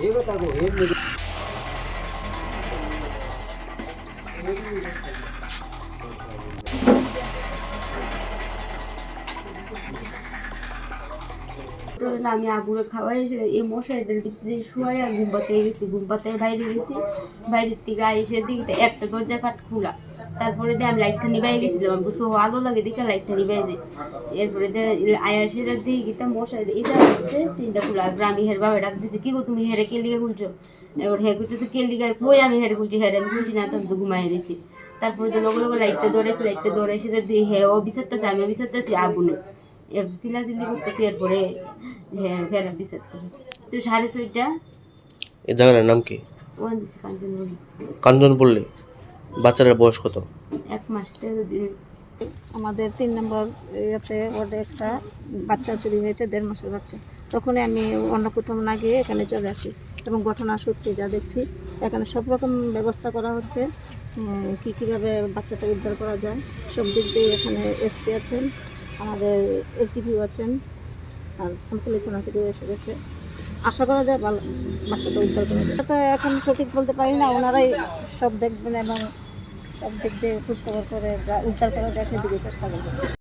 ಹೇಗತ್ತಾಗೋ ಏನು Thank you. আমি আগুনে খাওয়াই এই মশারিটার ভিতরে শুয়াই আর ঘুম গেছি ঘুম বাইরে গেছি। বাইরের থেকে এসে দিকে একটা দরজা ফাট খোলা। তারপরে দিয়ে আমি লাইটটা নিবাই গেছিলাম, আমি বুঝতে আলো লাগে দেখে লাইটটা নিবাই যে এরপরে দিয়ে আয়ার দিয়ে গিয়ে মশারি এটা সিনটা খোলা। গ্রামী হের বাবা ডাক দিছে, কি গো তুমি হেরে কে লিগে খুলছো এবার হে করতেছে কে কই আমি হেরে খুলছি হেরে আমি খুলছি না, তো আমি তো ঘুমাই রয়েছি তারপরে দিয়ে লগে লগে লাইটটা দৌড়াইছে লাইটটা দৌড়াই সেটা দিয়ে হে, ও বিচারতেছে আমি বিচারতেছি আগুনে। এর চিলাচিলি করতেছি এরপরে হ্যাঁ ফেরা বিচারতেছি তো সাড়ে ছয়টা? এই জায়গাটার নাম কি? ওয়ান দিছি কাঞ্চনবুড়ি কাঞ্চন পল্লী বাচ্চাটার বয়স কত? এক মাস তেরো দিন আমাদের তিন নম্বর ইয়েতে ওয়ার্ডে একটা বাচ্চা চুরি হয়েছে দেড় মাসের বাচ্চা। তখনই আমি অন্য কোথাও না গিয়ে এখানে চলে আসি। এবং ঘটনা সত্যি যা দেখছি এখানে সব রকম ব্যবস্থা করা হচ্ছে। কী কীভাবে বাচ্চাটা উদ্ধার করা যায় সব দিক দিয়ে এখানে এসপি আছেন। আমাদের এসডিপিও আছেন, আর পুলিশ থানা থেকেও এসে গেছে। আশা করা যায় বাচ্চাটা উদ্ধার করে যায়। তো এখন সঠিক বলতে পারি না, ওনারাই সব দেখবেন এবং সব দিক দিয়ে খোঁজখবর করে উদ্ধার করা যায় সেদিকে চেষ্টা করবেন।